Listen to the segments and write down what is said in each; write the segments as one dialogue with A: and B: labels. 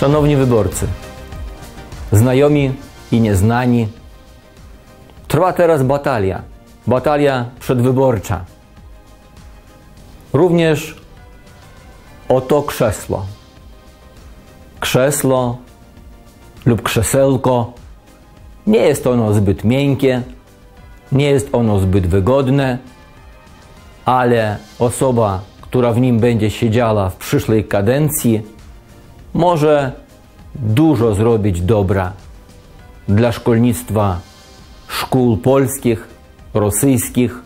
A: Szanowni wyborcy, znajomi i nieznani, trwa teraz batalia, batalia przedwyborcza. Również o to krzesło. Krzesło lub krzesełko. Nie jest ono zbyt miękkie, nie jest ono zbyt wygodne, ale osoba, która w nim będzie siedziała w przyszłej kadencji, może dużo zrobić dobra dla szkolnictwa szkół polskich, rosyjskich,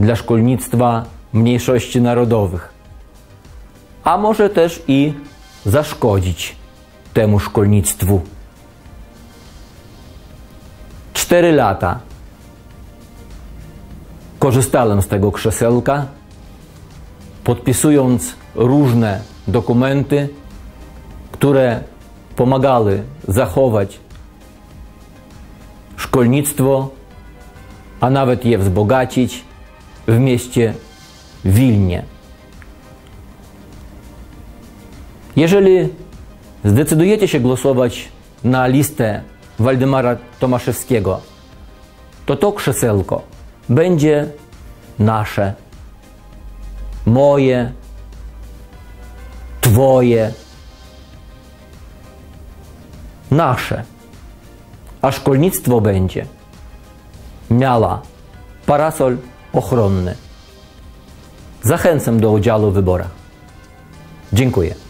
A: dla szkolnictwa mniejszości narodowych, a może też i zaszkodzić temu szkolnictwu. Cztery lata korzystałem z tego krzesełka, podpisując różne dokumenty, które pomagały zachować szkolnictwo, a nawet je wzbogacić w mieście Wilnie. Jeżeli zdecydujecie się głosować na listę Waldemara Tomaszewskiego, to to krzesełko będzie nasze, moje, Twoje, nasze. A szkolnictwo będzie miała parasol ochronny. Zachęcam do udziału w wyborach. Dziękuję.